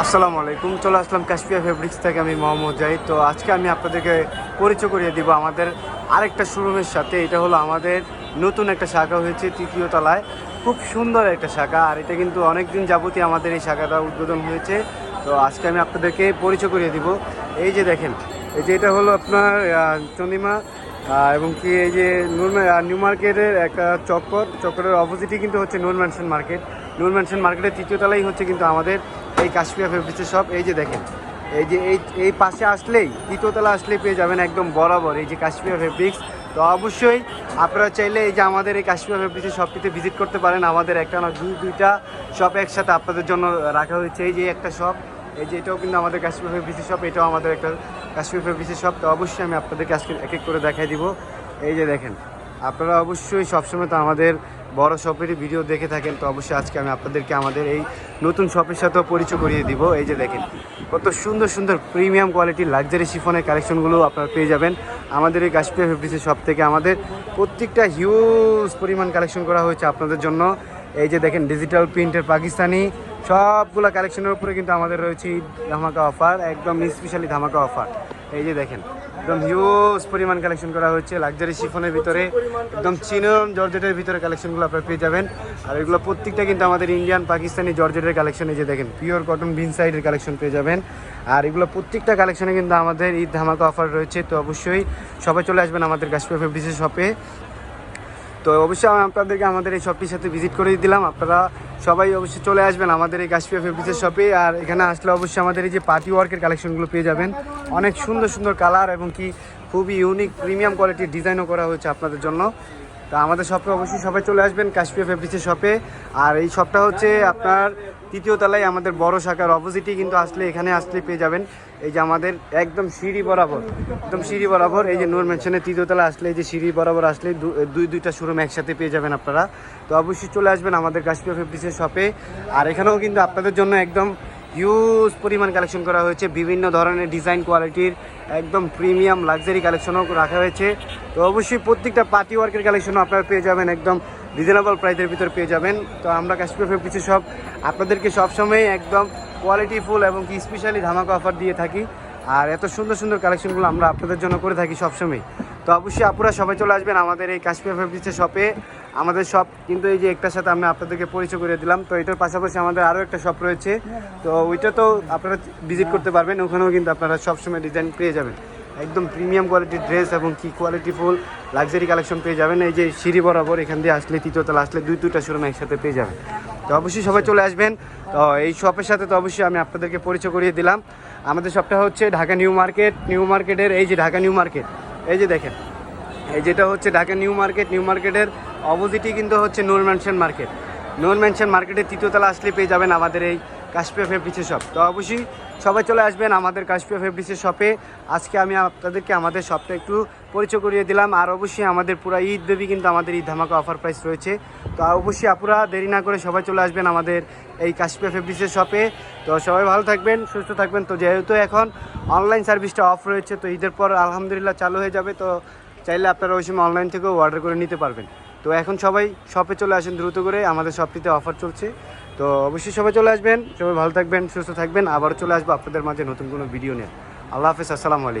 আসসালামু আলাইকুম, চলে আসলাম কাশ্মীর ফেব্রিক্স থেকে, আমি মোহাম্মদ জাহিদ। তো আজকে আমি আপনাদেরকে পরিচয় করিয়ে দিব আমাদের আরেকটা শোরুমের সাথে। এটা হলো আমাদের নতুন একটা শাখা হয়েছে, তৃতীয় তলায়। খুব সুন্দর একটা শাখা, আর এটা কিন্তু অনেক দিন যাবতীয় আমাদের এই শাখাটা উদ্বোধন হয়েছে। তো আজকে আমি আপনাদেরকে পরিচয় করিয়ে দিব। এই যে দেখেন, এই যে এটা হলো আপনার চন্দিমা এবং কি এই যে নিউ মার্কেটের একটা চক্কর। চক্করের অপোজিটই কিন্তু হচ্ছে Noor mansion market. Noor mansion মার্কেটের তৃতীয় তলাই হচ্ছে কিন্তু আমাদের এই কাশ্মীর ফেব্রিক্সের শপ এই যে দেখেন, এই যে এই এই পাশে আসলেই তৃতীয়তলা আসলেই পেয়ে যাবেন একদম বরাবর এই যে কাশ্মীর ফেব্রিক্স। তো অবশ্যই আপনারা চাইলে এই যে আমাদের এই কাশ্মীর ফেব্রিক্সের শপটিতে ভিজিট করতে পারেন। আমাদের একটা না দুই দুইটা শপ একসাথে আপনাদের জন্য রাখা হয়েছে। এই যে একটা শপ এই যে এটাও কিন্তু আমাদের কাশ্মীর ফেব্রিক্সের শপ এটাও আমাদের একটা কাশ্মীর ফেব্রিক্সের শপ তো অবশ্যই আমি আপনাদেরকে আজকে এক এক করে দেখাই দিব। এই যে দেখেন, আপনারা অবশ্যই সবসময় তো আমাদের বড় শপেরই ভিডিও দেখে থাকেন, তো অবশ্যই আজকে আমি আপনাদেরকে আমাদের এই নতুন শপের সাথেও পরিচয় করিয়ে দিব। এই যে দেখেন, কত সুন্দর সুন্দর প্রিমিয়াম কোয়ালিটির লাক্সারি শিফনের কালেকশনগুলো আপনারা পেয়ে যাবেন। আমাদের এই কাশ্মীর ফেব্রিক্সের শপ থেকে আমাদের প্রত্যেকটা হিউজ পরিমাণ কালেকশন করা হয়েছে আপনাদের জন্য। এই যে দেখেন ডিজিটাল প্রিন্টের পাকিস্তানি, সবগুলো কালেকশনের উপরে কিন্তু আমাদের রয়েছে ধামাকা অফার, একদম স্পেশালি ধামাকা অফার। এই যে দেখেন, একদম হিউজ পরিমাণ কালেকশন করা হচ্ছে লাক্সারি শিফনের ভিতরে, একদম চিনন জর্জেটের ভিতরে কালেকশনগুলো আপনারা পেয়ে যাবেন। আর এগুলো প্রত্যেকটা কিন্তু আমাদের ইন্ডিয়ান পাকিস্তানি জর্জেটের কালেকশন এই যে দেখেন পিওর কটন বিন সাইডের কালেকশন পেয়ে যাবেন। আর এগুলো প্রত্যেকটা কালেকশনে কিন্তু আমাদের ঈদ ধামাকা অফার রয়েছে, তো অবশ্যই সবাই চলে আসবেন আমাদের কাশ্মীর ফেব্রিক্সের শপে তো অবশ্যই আমি আপনাদেরকে আমাদের এই শপটির সাথে ভিজিট করে দিলাম। আপনারা সবাই অবশ্যই চলে আসবেন আমাদের এই কাশ্মীর ফেব্রিক্সের শপে আর এখানে আসলে অবশ্যই আমাদের এই যে পার্টি ওয়ার্কের কালেকশনগুলো পেয়ে যাবেন। অনেক সুন্দর সুন্দর কালার এবং কি খুবই ইউনিক প্রিমিয়াম কোয়ালিটির ডিজাইনও করা হয়েছে আপনাদের জন্য। তা আমাদের শপে অবশ্যই সবাই চলে আসবেন কাশ্মীর ফেব্রিক্সের শপে আর এই শপটা হচ্ছে আপনার তৃতীয় তলায় আমাদের বড় শাখার অপোজিটই কিন্তু আসলে এখানে আসলে পেয়ে যাবেন। এই যে আমাদের একদম সিঁড়ি বরাবর, একদম সিঁড়ি বরাবর, এই যে নূর মেনশনের তৃতীয় তলা আসলে এই যে সিঁড়ি বরাবর আসলে দুই, দুইটা শোরুম একসাথে পেয়ে যাবেন আপনারা। তো অবশ্যই চলে আসবেন আমাদের কাশ্মীর ফেব্রিক্সের শপে আর এখানেও কিন্তু আপনাদের জন্য একদম হিউজ পরিমাণ কালেকশন করা হয়েছে। বিভিন্ন ধরনের ডিজাইন কোয়ালিটির একদম প্রিমিয়াম লাক্সারি কালেকশনও রাখা হয়েছে। তো অবশ্যই প্রত্যেকটা পার্টি ওয়ার্কের কালেকশনও আপনারা পেয়ে যাবেন, একদম রিজনেবল প্রাইসের ভিতরে পেয়ে যাবেন। তো আমরা কাশ্মীর ফেব্রিক্সের সব আপনাদেরকে সবসময় একদম কোয়ালিটিফুল এবং কি স্পেশালি ধামাকা অফার দিয়ে থাকি। আর এত সুন্দর সুন্দর কালেকশনগুলো আমরা আপনাদের জন্য করে থাকি সবসময়। তো অবশ্যই আপুরা সবাই চলে আসবেন আমাদের এই কাশ্মীর ফেব্রিক্সের শপে আমাদের শপ কিন্তু এই যে একটার সাথে আমি আপনাদেরকে পরিচয় করে দিলাম, তো এটার পাশাপাশি আমাদের আরও একটা শপ রয়েছে। তো ওইটা তো আপনারা ভিজিট করতে পারবেন, ওখানেও কিন্তু আপনারা সবসময় ডিজাইন পেয়ে যাবেন। একদম প্রিমিয়াম কোয়ালিটির ড্রেস এবং কি কোয়ালিটিফুল লাক্সারি কালেকশন পেয়ে যাবেন। এই যে সিঁড়ি বরাবর এখান দিয়ে আসলে তৃতীয়তলা আসলে দুই দুইটা শোরুম একসাথে পেয়ে যাবেন। তো অবশ্যই সবাই চলে আসবেন। তো এই শপের সাথে তো অবশ্যই আমি আপনাদেরকে পরিচয় করিয়ে দিলাম। আমাদের শপটা হচ্ছে ঢাকা নিউ মার্কেট। নিউ মার্কেটের এই যে ঢাকা নিউ মার্কেট এই যে দেখেন, এই যেটা হচ্ছে ঢাকা নিউ মার্কেট, নিউ মার্কেটের অপোজিটই কিন্তু হচ্ছে Noor mansion market Noor mansion মার্কেটের তৃতীয়তলা আসলে পেয়ে যাবেন আমাদের এই কাশ্মীর ফেব্রিক্সের শপ তো অবশ্যই সবাই চলে আসবেন আমাদের কাশ্মীর ফেব্রিক্সের শপে আজকে আমি আপনাদেরকে আমাদের শপটা একটু পরিচয় করিয়ে দিলাম। আর অবশ্যই আমাদের পুরো ঈদ দেবী কিন্তু আমাদের ঈদ ধামাকা অফার প্রাইস রয়েছে। তো অবশ্যই আপুরা দেরি না করে সবাই চলে আসবেন আমাদের এই কাশ্মীর ফেব্রিক্সের শপে তো সবাই ভালো থাকবেন, সুস্থ থাকবেন। তো যেহেতু এখন অনলাইন সার্ভিসটা অফ রয়েছে, তো ঈদের পর আলহামদুলিল্লাহ চালু হয়ে যাবে। তো চাইলে আপনারা ওই সময় অনলাইন থেকেও অর্ডার করে নিতে পারবেন। তো এখন সবাই শপে চলে আসেন দ্রুত করে, আমাদের শপটিতে অফার চলছে। তো অবশ্যই সবাই চলে আসবেন, সবাই ভালো থাকবেন, সুস্থ থাকবেন, আবারও চলে আসব আপনাদের মাঝে নতুন কোনো ভিডিও নিয়ে। আল্লাহ হাফিজ, আসসালামু আলাইকুম।